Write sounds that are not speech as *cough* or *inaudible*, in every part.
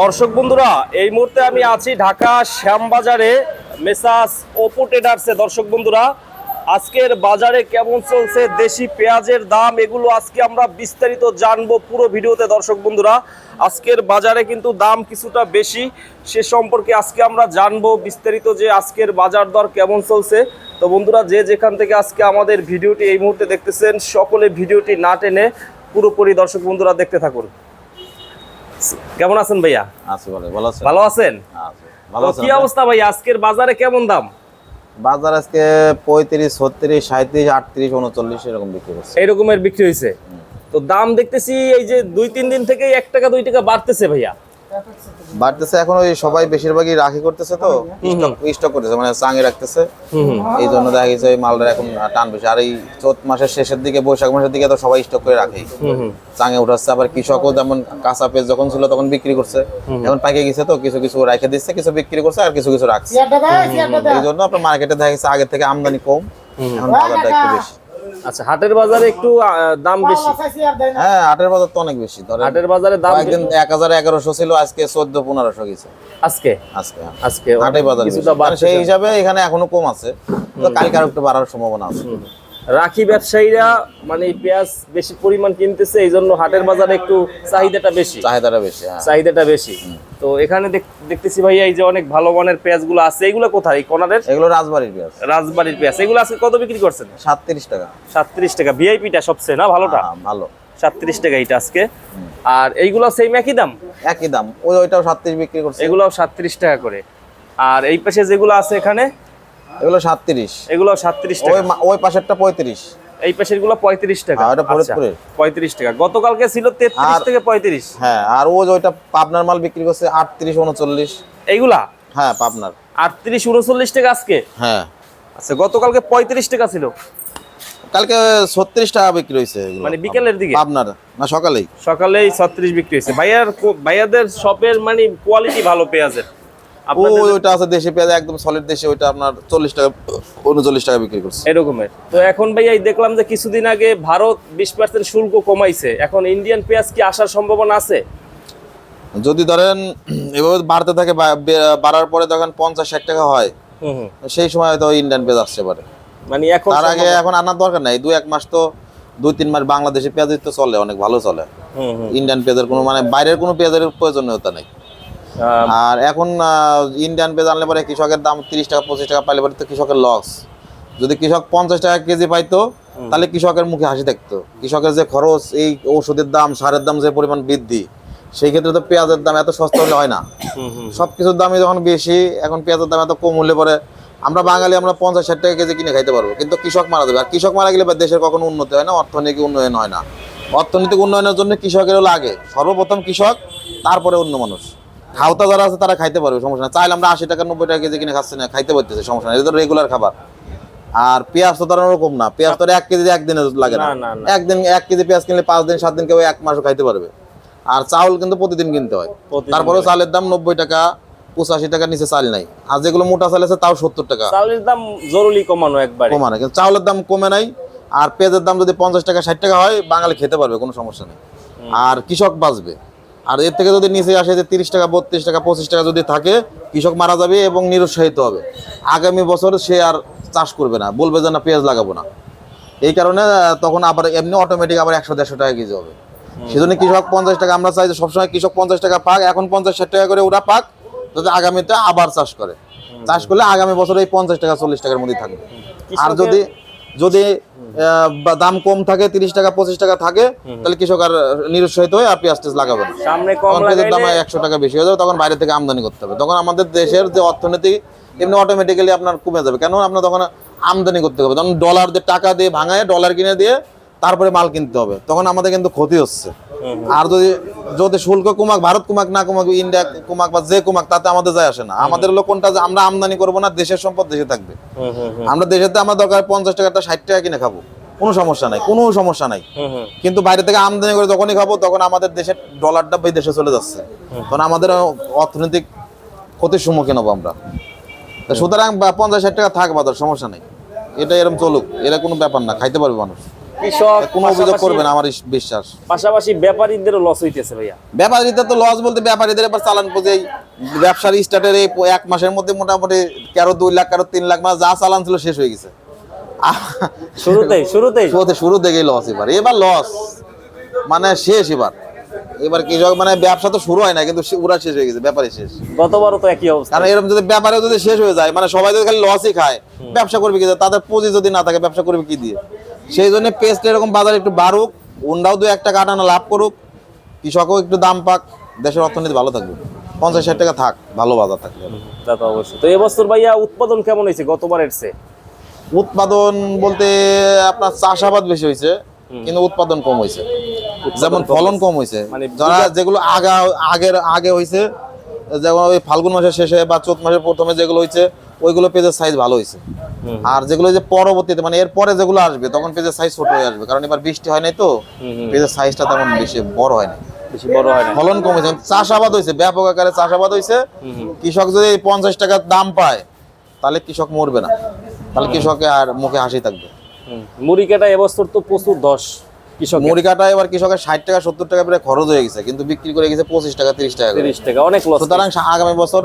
দর্শক বন্ধুরা, এই মুহূর্তে আমি আছি ঢাকা শ্যামবাজারে মেসাস ওপো ট্রেডার্সে। দর্শক বন্ধুরা, আজকের বাজারে কেমন চলছে, দেশি পেঁয়াজের দাম, এগুলো আজকে আমরা বিস্তারিত জানব পুরো ভিডিওতে দর্শক বন্ধুরা। আজকের বাজারে কিন্তু দাম কিছুটা বেশি, সে সম্পর্কে আজকে আমরা জানব বিস্তারিত যে আজকের বাজার দর কেমন চলছে। তো বন্ধুরা, যে যেখান থেকে আজকে আমাদের ভিডিওটি এই মুহূর্তে দেখতেছেন, সকলে ভিডিওটি না টেনে পুরোপুরি দর্শক বন্ধুরা দেখতে থাকুন। কেমন আছেন ভাইয়া? আছি বলে ভালো আছেন? ভালো আছেন? ভালো কি অবস্থা ভাই আজকের বাজারে কেমন দাম? বাজার আজকে পঁয়ত্রিশ ছত্রিশ সাঁত্রিশ আটত্রিশ উনচল্লিশ এরকম বিক্রি হচ্ছে। এরকমের রকমের বিক্রি হয়েছে। তো দাম দেখতেছি এই যে দুই তিন দিন থেকে এক টাকা দুই টাকা বাড়তেছে ভাইয়া। বাড়তেছে এখন ওই সবাই বেশিরভাগই রাখি করতেছে তো স্টক করতেছে মানে চাঙে রাখতেছে। এই জন্য দেখা গেছে ওই মালটা এখন টান বেশি। আর এই চৈত মাসের শেষের দিকে বৈশাখ মাসের দিকে তো সবাই স্টক করে রাখে চাঙে উঠাচ্ছে আবার কৃষকও যেমন কাঁচা পেঁয়াজ যখন ছিল তখন বিক্রি করছে। এখন পাইকে গেছে তো কিছু কিছু রেখে দিচ্ছে কিছু বিক্রি করছে আর কিছু কিছু রাখছে। এই জন্য আপনার মার্কেটে দেখা গেছে আগের থেকে আমদানি কম। এখন বাজারটা একটু বেশি। আচ্ছা হাটের বাজারে একটু দাম বেশি। হ্যাঁ হাটের বাজার তো অনেক বেশি ধরেন হাটের বাজারে দাম একদিন এক হাজার এগারোশো ছিল আজকে চোদ্দ পনেরোশো গেছে। আজকে? আজকে আজকে হাটের বাজার। কিছুটা মানে বাড়ছে সেই হিসাবে এখানে এখনও কম আছে। তো কালকে আর একটু বাড়ার সম্ভাবনা আছে। রাখি ব্যবসায়ীরা মানে পেঁয়াজ বেশি পরিমাণ কিনতেছে এই জন্য হাটের বাজারে একটু চাহিদাটা বেশি। চাহিদাটা বেশি হ্যাঁ। চাহিদাটা বেশি। তো এখানে দেখ- দেখতেছি ভাইয়া এই যে অনেক ভালো মানের পেঁয়াজগুলো আছে এগুলো কোথায়? এই কর্নারের এগুলো রাজবাড়ির পেঁয়াজ। রাজবাড়ির পেঁয়াজ। এগুলো আজকে কত বিক্রি করছেন? সাতত্রিশ টাকা। সাতত্রিশ টাকা। ভিআইপিটা সবচেয়ে না ভালোটা? হ্যাঁ, ভালো। সাতত্রিশ টাকা এইটা আজকে। আর এইগুলো সেম একই দাম? একই দাম। ওই ওইটাও সাতত্রিশ বিক্রি করছে। এগুলো সাতত্রিশ টাকা করে। আর এই পাশে যেগুলো আছে এখানে? এগুলো সাতত্রিশ। এগুলো সাতত্রিশ ওই টাকা। ওই পাশেরটা পঁয়ত্রিশ। এই পাশেরগুলো পঁয়ত্রিশ টাকা। হ্যাঁ, ওটা আচ্ছা, ফরিদপুরের। টাকা। গতকালকে ছিল তেত্রিশ আর- থেকে পঁয়ত্রিশ। হ্যাঁ আর ও ওইটা পাবনার মাল বিক্রি করছে আটত্রিশ উনচল্লিশ। এইগুলা? হ্যাঁ পাবনার। আটত্রিশ উনচল্লিশ টাকা আজকে? হ্যাঁ। আচ্ছা গতকালকে পঁয়ত্রিশ টাকা ছিল। কালকে ছত্রিশ টাকা বিক্রি হয়েছে এগুলো। মানে বিকেলের দিকে? পাবনার না সকালেই। সকালেই ছত্রিশ বিক্রি হয়েছে। ভাইয়ার ভাইয়াদের শপের মানে কোয়ালিটি ভালো পেঁয়াজের। ওইটা আছে দেশি পেঁয়াজ একদম সলিড দেশি ওইটা আপনার চল্লিশ টাকা উনচল্লিশ টাকা বিক্রি করছে। এরকমের। তো এখন ভাইয়া এই দেখলাম যে কিছুদিন আগে ভারত বিশ পার্সেন্ট শুল্ক কমাইছে। এখন ইন্ডিয়ান পেঁয়াজ কি আসার সম্ভাবনা আছে? যদি ধরেন এভাবে বাড়তে থাকে বাড়ার পরে তখন পঞ্চাশ ষাট টাকা হয়। সেই সময় হয়তো ইন্ডিয়ান পেঁয়াজ আসতে পারে মানে এখন তার আগে এখন আনার দরকার নাই। দুই এক মাস তো দুই তিন মাস বাংলাদেশি পেঁয়াজ তো চলে অনেক ভালো চলে। ইন্ডিয়ান পেঁয়াজের কোনো মানে বাইরের কোনো পেঁয়াজের প্রয়োজনীয়তা নেই। আর এখন ইন্ডিয়ান পেঁয়াজ আনলে পরে কৃষকের দাম তিরিশ টাকা পঁচিশ টাকা পাইলে পরে তো কৃষকের লস যদি কৃষক পঞ্চাশ টাকা কেজি পাইতো তাহলে কৃষকের মুখে হাসি থাকতো কৃষকের যে খরচ এই ওষুধের দাম সারের দাম যে পরিমাণ বৃদ্ধি সেই ক্ষেত্রে তো পেঁয়াজের দাম এত সস্তা হলে হয় না। সব কিছুর দামই যখন বেশি এখন পেঁয়াজের দাম এত কম হলে পরে আমরা বাঙালি আমরা পঞ্চাশ ষাট টাকা কেজি কিনে খাইতে পারব কিন্তু কৃষক মারা যাবে। আর কৃষক মারা গেলে দেশের কখনো উন্নতি হয় না অর্থনৈতিক উন্নয়ন হয় না। অর্থনৈতিক উন্নয়নের জন্য কৃষকেরও লাগে। সর্বপ্রথম কৃষক তারপরে অন্য মানুষ। খাওতা যারা আছে তারা খাইতে পারবে সমস্যা না চাইলে আমরা আশি টাকা নব্বই টাকা কেজি কিনে খাচ্ছি না খাইতে পারতেছে সমস্যা না এটা তো রেগুলার খাবার। আর পেঁয়াজ তো তার ওরকম না। পেঁয়াজ তো এক কেজি একদিনে লাগে না। একদিন এক কেজি পেঁয়াজ কিনলে পাঁচ দিন সাত দিন কেউ এক মাসও খাইতে পারবে। আর চাউল কিন্তু প্রতিদিন কিনতে হয়। তারপরেও চালের দাম নব্বই টাকা পঁচাশি টাকার নিচে চাল নাই। আর যেগুলো মোটা চাল আছে তাও সত্তর টাকা। চাউলের দাম জরুরি কমানো একবার। কমানো কিন্তু চাউলের দাম কমে নাই। আর পেঁয়াজের দাম যদি পঞ্চাশ টাকা ষাট টাকা হয় বাঙালি খেতে পারবে কোনো সমস্যা নেই। আর কৃষক বাঁচবে। আর এর থেকে যদি নিচে আসে যে তিরিশ টাকা বত্রিশ টাকা পঁচিশ টাকা যদি থাকে কৃষক মারা যাবে এবং নিরুৎসাহিত হবে। আগামী বছর সে আর চাষ করবে না বলবে যে না পেঁয়াজ লাগাবো না। এই কারণে তখন আবার এমনি অটোমেটিক আবার একশো দেড়শো টাকা কেজি হবে। সেজন্য কৃষক পঞ্চাশ টাকা আমরা চাই যে সবসময় কৃষক পঞ্চাশ টাকা পাক এখন পঞ্চাশ ষাট টাকা করে ওরা পাক যাতে আগামীতে আবার চাষ করে। চাষ করলে আগামী বছর এই পঞ্চাশ টাকা চল্লিশ টাকার মধ্যেই থাকবে। আর যদি যদি দাম কম থাকে তিরিশ টাকা পঁচিশ টাকা থাকে তাহলে কৃষক আর নিরুৎসাহিত হয়ে আর পেঁয়াজ টেজ লাগাবে না। দাম একশো টাকা বেশি হয়ে যাবে তখন বাইরে থেকে আমদানি করতে হবে। তখন আমাদের দেশের যে অর্থনীতি এমনি অটোমেটিক্যালি আপনার কমে যাবে। কেন আপনার তখন আমদানি করতে হবে। তখন ডলার দিয়ে টাকা দিয়ে ভাঙায় ডলার কিনে দিয়ে তারপরে মাল কিনতে হবে। তখন আমাদের কিন্তু ক্ষতি হচ্ছে। আর যদি যদি শুল্ক কমাক ভারত কমাক না কমাক ইন্ডিয়া কমাক বা যে কমাক তাতে আমাদের যায় আসে না। আমাদের হলো কোনটা যে আমরা আমদানি করব না দেশের সম্পদ দেশে থাকবে। আমরা দেশেতে আমার দরকার পঞ্চাশ টাকাটা ষাট টাকা কিনে খাব। কোনো সমস্যা নাই কোনো সমস্যা নাই। কিন্তু বাইরে থেকে আমদানি করে যখনই খাব তখন আমাদের দেশের ডলারটা ওই দেশে চলে যাচ্ছে। তখন আমাদের অর্থনৈতিক ক্ষতির সম্মুখীন হব আমরা। সুতরাং পঞ্চাশ ষাট টাকা থাক বাজার সমস্যা নেই। এটা এরকম চলুক এটা কোনো ব্যাপার না খাইতে পারবে মানুষ। কৃষক কোনো অভিযোগ করবে না আমার বিশ্বাস। পাশাপাশি ব্যাপারীদেরও লস হইতেছে ভাইয়া। ব্যাপারীদের তো লস বলতে ব্যাপারীদের এবার চালান ব্যবসার স্টার্টের এই এক মাসের মধ্যে মোটামুটি কারও দুই লাখ কারও তিন লাখ মাস যা চালান ছিল শেষ হয়ে গেছে। শুরুতেই শুরুতেই। শুরুতে শুরু থেকেই লস এবার। এবার লস মানে শেষ এবার। এবার কৃষক মানে ব্যবসা তো শুরু হয় না কিন্তু ওরা শেষ হয়ে গেছে ব্যাপারে শেষ। গতবারও তো একই অবস্থা। কারণ এরকম যদি ব্যাপারে যদি শেষ হয়ে যায় মানে সবাই যদি খালি লসই খায় ব্যবসা করবে কি? তাদের পুঁজি যদি না থাকে ব্যবসা করবে কি দিয়ে? সেই জন্য পেস্ট এরকম বাজার একটু বাড়ুক উন্ডাও দু একটা কাটানো লাভ করুক। কৃষকও একটু দাম পাক দেশের অর্থনীতি ভালো থাকবে। পঞ্চাশ ষাট টাকা থাক ভালো বাজার থাকবে। তা তো অবশ্যই। তো এবছর ভাইয়া উৎপাদন কেমন হয়েছে গতবারের চেয়ে? উৎপাদন বলতে আপনার চাষাবাদ বেশি হয়েছে কিন্তু উৎপাদন কম হয়েছে। যেমন ফলন কম হয়েছে। মানে যারা যেগুলো আগা আগের আগে হয়েছে যেমন ওই ফাল্গুন মাসের শেষে বা চৈত মাসের প্রথমে যেগুলো হয়েছে ওইগুলো পেজের সাইজ ভালো হয়েছে আর যেগুলো যে পরবর্তীতে মানে এর পরে যেগুলো আসবে তখন পেজের সাইজ ছোট হয়ে আসবে। কারণ এবার বৃষ্টি হয় নাই তো। পেজের সাইজটা তেমন বেশি বড় হয় না বেশি বড় হয় না ফলন কম হয়েছে চাষাবাদ হয়েছে ব্যাপক আকারে চাষাবাদ হয়েছে। কৃষক যদি পঞ্চাশ টাকার দাম পায় তাহলে কৃষক মরবে না। তাহলে কৃষকের আর মুখে হাসি থাকবে। মুড়ি কাটা এবছর তো প্রচুর দশ কৃষক মুড়ি কাটা এবার কৃষকের ষাট টাকা সত্তর টাকা প্রায় খরচ হয়ে গেছে কিন্তু বিক্রি করে গেছে পঁচিশ টাকা তিরিশ টাকা তিরিশ টাকা অনেক সুতরাং আগামী বছর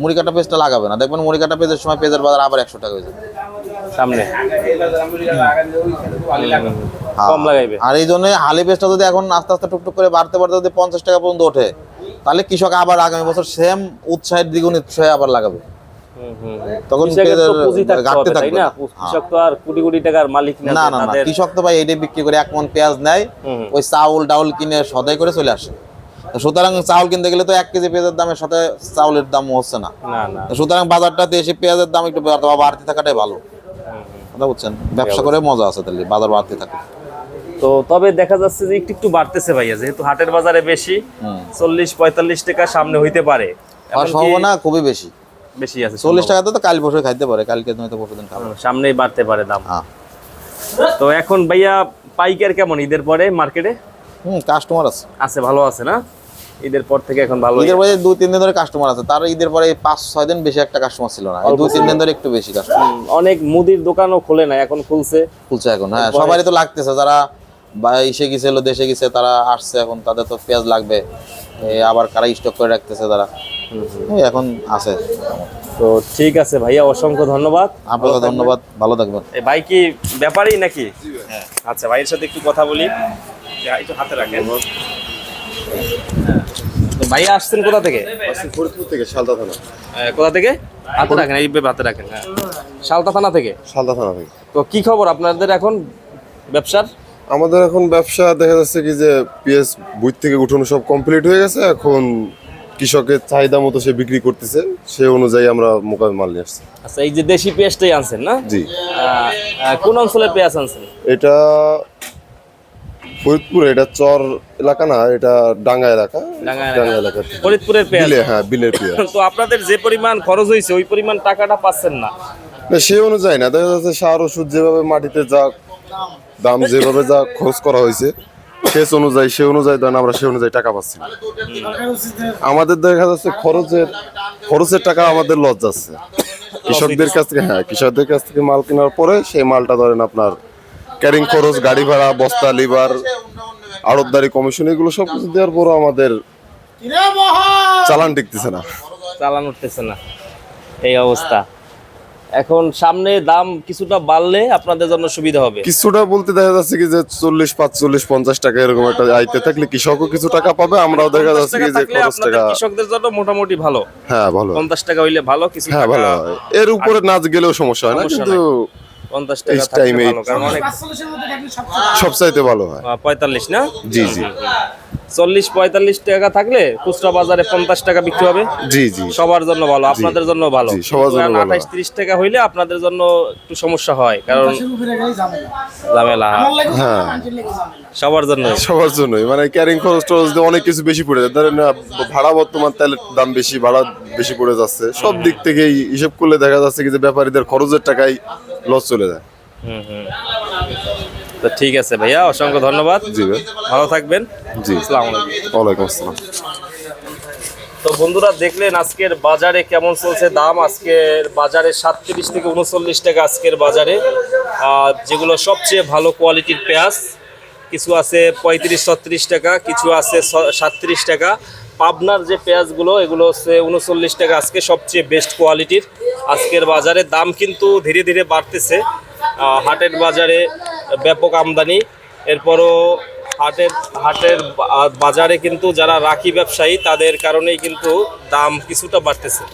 মুড়ি কাটা পেজটা লাগাবে না। দেখবেন মুড়ি কাটা পেজের সময় পেজের বাজার আবার একশো টাকা হয়ে যাবে। সামনে। হ্যাঁ। কম লাগাইবে। আর এই জন্য হালি পেজটা যদি এখন আস্তে আস্তে টুকটুক করে বাড়তে বাড়তে যদি পঞ্চাশ টাকা পর্যন্ত ওঠে তাহলে কৃষক আবার আগামী বছর সেম উৎসাহের দ্বিগুণ উৎসাহে আবার লাগাবে। তখন ঘাটতি থাকবে। না। কৃষক তো আর কোটি কোটি টাকার মালিক না না না না। কৃষক তো ভাই এইটাই বিক্রি করে এক মন পেঁয়াজ নেয় ওই চাউল ডাউল কিনে সদাই করে চলে আসে। সুতরাং চাউল কিনতে গেলে তো এক কেজি পেঁয়াজের দামের সাথে চাউলের দাম হচ্ছে না। সুতরাং বাজারটাতে এসে পেঁয়াজের দাম একটু বাড়তে থাকাটাই ভালো। কথা বুঝছেন? ব্যবসা করে মজা আছে তাহলে বাজার বাড়তে থাকে। তো তবে দেখা যাচ্ছে যে একটু একটু বাড়তেছে ভাইয়া যেহেতু হাটের বাজারে বেশি চল্লিশ পঁয়তাল্লিশ টাকা সামনে হইতে পারে। সম্ভাবনা খুবই বেশি। বেশি আছে চল্লিশ টাকাতে তো কাল পরশু খাইতে পারে কালকে নয়তো পরশু দিন সামনেই বাড়তে পারে দাম। হ্যাঁ। তো এখন ভাইয়া পাইকার কেমন ঈদের পরে মার্কেটে? হুম কাস্টমার আছে। আছে ভালো আছে না? ঈদের পর থেকে এখন ভালো ঈদের পরে দুই তিন দিন ধরে কাস্টমার আছে। তার ঈদের পরে পাঁচ ছয় দিন বেশি একটা কাস্টমার ছিল না। দুই তিন দিন ধরে একটু বেশি কাস্টমার অনেক মুদির দোকানও খোলে না এখন খুলছে। খুলছে এখন হ্যাঁ সবারই তো লাগতেছে যারা বা এসে গেছিল দেশে গেছে তারা আসছে এখন তাদের তো পেঁয়াজ লাগবে। আবার কারা স্টক করে রাখতেছে তারা। এখন আছে। তো ঠিক আছে ভাইয়া অসংখ্য ধন্যবাদ। আপনাকে ধন্যবাদ ভালো থাকবেন। এই ভাই কি ব্যাপারই নাকি? আচ্ছা ভাইয়ের সাথে একটু কথা বলি। যা, একটু হাতে রাখেন। তো ভাইয়া আসছেন কোথা থেকে? ফরিদপুর থেকে শালদা থানা। কোথা থেকে? হাতে রাখেন এইভাবে হাতে রাখেন হ্যাঁ। শালতা থানা থেকে? শালদা থানা থেকে। তো কি খবর আপনাদের এখন ব্যবসার? আমাদের এখন ব্যবসা দেখা যাচ্ছে কি যে পিএস বুথ থেকে উঠানো সব কমপ্লিট হয়ে গেছে। এখন কৃষকের চাহিদা মতো সে বিক্রি করতেছে। সে অনুযায়ী আমরা মোকাবিল মাল নিয়ে আসছি। আচ্ছা এই যে দেশি পেঁয়াজটাই আনছেন না? জি। কোন অঞ্চলের পেঁয়াজ আনছেন? এটা ফরিদপুর এটা চর এলাকা না এটা ডাঙ্গা এলাকা। ডাঙ্গা এলাকা। ফরিদপুরের পেঁয়াজ। হ্যাঁ বিলের পেঁয়াজ। *laughs* তো আপনাদের যে পরিমাণ খরচ হয়েছে ওই পরিমাণ টাকাটা পাচ্ছেন না। না সে অনুযায়ী না। দেখা যাচ্ছে সার ওষুধ যেভাবে মাটিতে যা দাম যেভাবে যা খরচ করা হয়েছে সেচ অনুযায়ী সে অনুযায়ী ধরেন আমরা সে অনুযায়ী টাকা পাচ্ছি না। আমাদের দেখা যাচ্ছে খরচের খরচের টাকা আমাদের লস যাচ্ছে। *laughs* কৃষকদের কাছ থেকে হ্যাঁ কৃষকদের কাছ থেকে মাল কেনার পরে সেই মালটা ধরেন আপনার ক্যারিং খরচ গাড়ি ভাড়া বস্তা লিভার আড়তদারি কমিশন এগুলো সব কিছু দেওয়ার পরও আমাদের চালান টিকতেছে না। চালান উঠতেছে না। এই অবস্থা। এখন সামনে দাম কিছুটা বাড়লে আপনাদের জন্য সুবিধা হবে। কিছুটা বলতে দেখা যাচ্ছে কি যে চল্লিশ পাঁচচল্লিশ পঞ্চাশ টাকা এরকম একটা আইতে থাকলে কৃষকও কিছু টাকা পাবে আমরাও দেখা যাচ্ছে কি যে খরচ টাকা কৃষকদের জন্য মোটামুটি ভালো। হ্যাঁ ভালো। পঞ্চাশ টাকা হইলে ভালো কিছু হ্যাঁ ভালো। এর উপরে নাচ গেলেও সমস্যা হয় না কিন্তু পঞ্চাশ টাকা এই থাকলে ভালো কারণ অনেক সবচাইতে ভালো হয়। আহ, পঁয়তাল্লিশ না? জি জি। চল্লিশ পঁয়তাল্লিশ টাকা থাকলে খুচরা বাজারে পঞ্চাশ টাকা বিক্রি হবে। জি জি। সবার জন্য ভালো আপনাদের জন্য ভালো। জন্য আঠাইশ ত্রিশ টাকা হইলে আপনাদের জন্য একটু সমস্যা হয় কারণ ঝামেলা। হ্যাঁ। সবার জন্য। সবার জন্যই। মানে ক্যারিং খরচ টরচ দিয়ে অনেক কিছু বেশি পড়ে যায়। ধরেন ভাড়া বর্তমান তেলের দাম বেশি ভাড়া বেশি পড়ে যাচ্ছে। সব দিক থেকেই হিসেব করলে দেখা যাচ্ছে কি যে ব্যাপারীদের খরচের টাকাই লস চলে যায়। হুম হুম। তো ঠিক আছে ভাইয়া অসংখ্য ধন্যবাদ। জি ভালো থাকবেন। জি। আসসালামু আলাইকুম। ওয়ালাইকুম আসসালাম। তো বন্ধুরা দেখলেন আজকের বাজারে কেমন চলছে? দাম আজকের বাজারে সাতত্রিশ থেকে উনচল্লিশ টাকা আজকের বাজারে। যেগুলো সবচেয়ে ভালো কোয়ালিটির পেঁয়াজ কিছু আছে পঁয়ত্রিশ ছত্রিশ টাকা কিছু আছে সাতত্রিশ টাকা। পাবনার যে পেঁয়াজগুলো এগুলো হচ্ছে উনচল্লিশ টাকা আজকে সবচেয়ে বেস্ট কোয়ালিটির আজকের বাজারে দাম কিন্তু ধীরে ধীরে বাড়তেছে। হাটের বাজারে ব্যাপক আমদানি। এরপরও হাটের হাটের বাজারে কিন্তু যারা রাখি ব্যবসায়ী, তাদের কারণেই কিন্তু দাম কিছুটা বাড়তেছে।